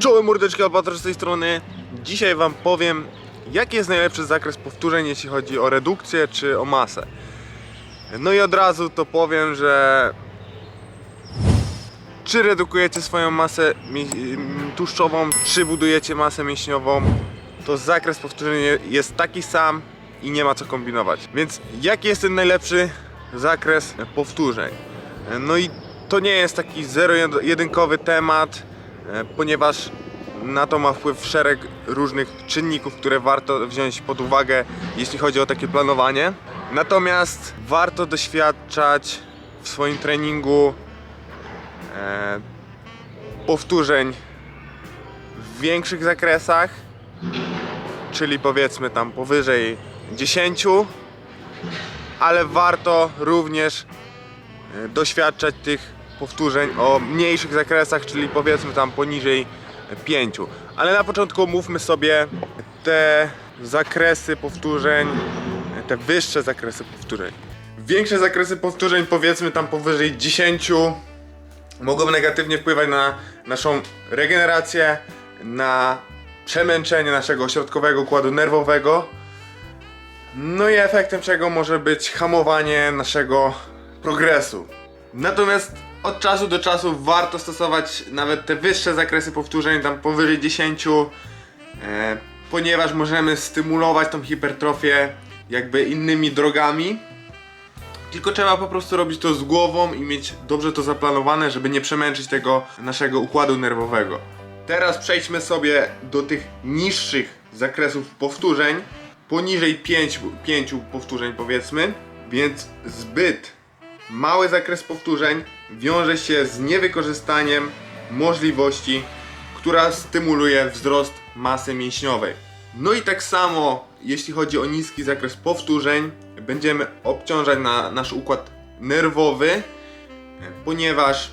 Czołem mordeczki Albatros z tej strony. Dzisiaj Wam powiem, jaki jest najlepszy zakres powtórzeń, jeśli chodzi o redukcję czy o masę. No i od razu to powiem, że czy redukujecie swoją masę mi- m, tłuszczową, czy budujecie masę mięśniową, to zakres powtórzeń jest taki sam i nie ma co kombinować. Więc jaki jest ten najlepszy zakres powtórzeń? No i to nie jest taki zero-jedynkowy temat, ponieważ na to ma wpływ szereg różnych czynników, które warto wziąć pod uwagę, jeśli chodzi o takie planowanie. Natomiast warto doświadczać w swoim treningu e, powtórzeń w większych zakresach, czyli powiedzmy tam powyżej 10, ale warto również e, doświadczać tych powtórzeń o mniejszych zakresach, czyli powiedzmy tam poniżej 5. Ale na początku omówmy sobie te zakresy powtórzeń, te wyższe zakresy powtórzeń. Większe zakresy powtórzeń, powiedzmy tam powyżej 10, mogą negatywnie wpływać na naszą regenerację, na przemęczenie naszego ośrodkowego układu nerwowego. No i efektem czego może być hamowanie naszego progresu. Natomiast od czasu do czasu warto stosować nawet te wyższe zakresy powtórzeń, tam powyżej 10, e, ponieważ możemy stymulować tą hipertrofię jakby innymi drogami. Tylko trzeba po prostu robić to z głową i mieć dobrze to zaplanowane, żeby nie przemęczyć tego naszego układu nerwowego. Teraz przejdźmy sobie do tych niższych zakresów powtórzeń, poniżej 5, 5 powtórzeń powiedzmy, więc zbyt mały zakres powtórzeń wiąże się z niewykorzystaniem możliwości, która stymuluje wzrost masy mięśniowej. No i tak samo, jeśli chodzi o niski zakres powtórzeń, będziemy obciążać na nasz układ nerwowy, ponieważ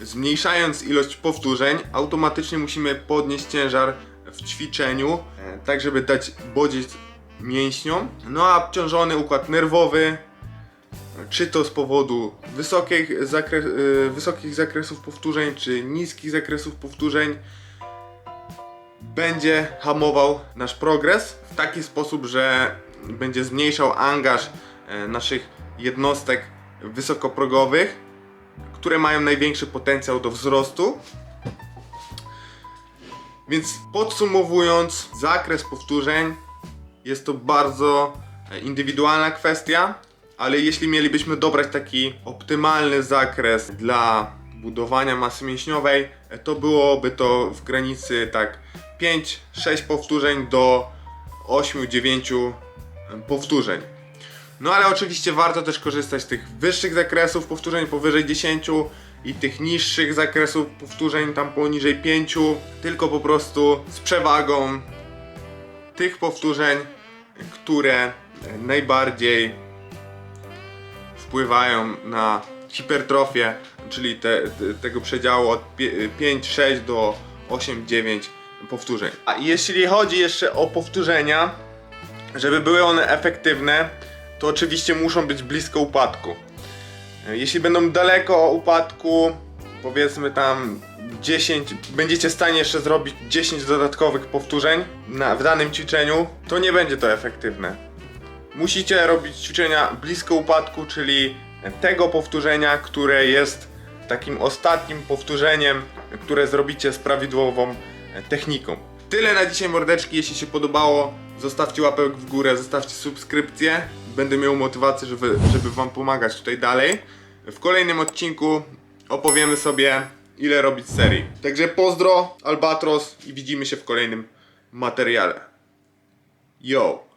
zmniejszając ilość powtórzeń, automatycznie musimy podnieść ciężar w ćwiczeniu, e, tak żeby dać bodziec mięśniom. No a obciążony układ nerwowy czy to z powodu wysokich, y, wysokich zakresów powtórzeń, czy niskich zakresów powtórzeń, będzie hamował nasz progres w taki sposób, że będzie zmniejszał angaż e, naszych jednostek wysokoprogowych, które mają największy potencjał do wzrostu. Więc podsumowując, zakres powtórzeń jest to bardzo e, indywidualna kwestia, ale jeśli mielibyśmy dobrać taki optymalny zakres dla budowania masy mięśniowej, to byłoby to w granicy tak 5-6 powtórzeń do 8-9 powtórzeń. No ale oczywiście warto też korzystać z tych wyższych zakresów powtórzeń powyżej 10 i tych niższych zakresów powtórzeń tam poniżej 5, tylko po prostu z przewagą tych powtórzeń, które najbardziej wpływają na hipertrofię, czyli te, te, tego przedziału od pie- 5-6 do 8-9 powtórzeń. A jeśli chodzi jeszcze o powtórzenia, żeby były one efektywne, to oczywiście muszą być blisko upadku. Jeśli będą daleko upadku, powiedzmy tam 10, będziecie w stanie jeszcze zrobić 10 dodatkowych powtórzeń na, w danym ćwiczeniu, to nie będzie to efektywne. Musicie robić ćwiczenia blisko upadku, czyli tego powtórzenia, które jest takim ostatnim powtórzeniem, które zrobicie z prawidłową e, techniką. Tyle na dzisiaj mordeczki, jeśli się podobało, zostawcie łapek w górę, zostawcie subskrypcję. Będę miał motywację, żeby, żeby wam pomagać tutaj dalej. W kolejnym odcinku opowiemy sobie ile robić serii. Także pozdro, Albatros i widzimy się w kolejnym materiale. Yo!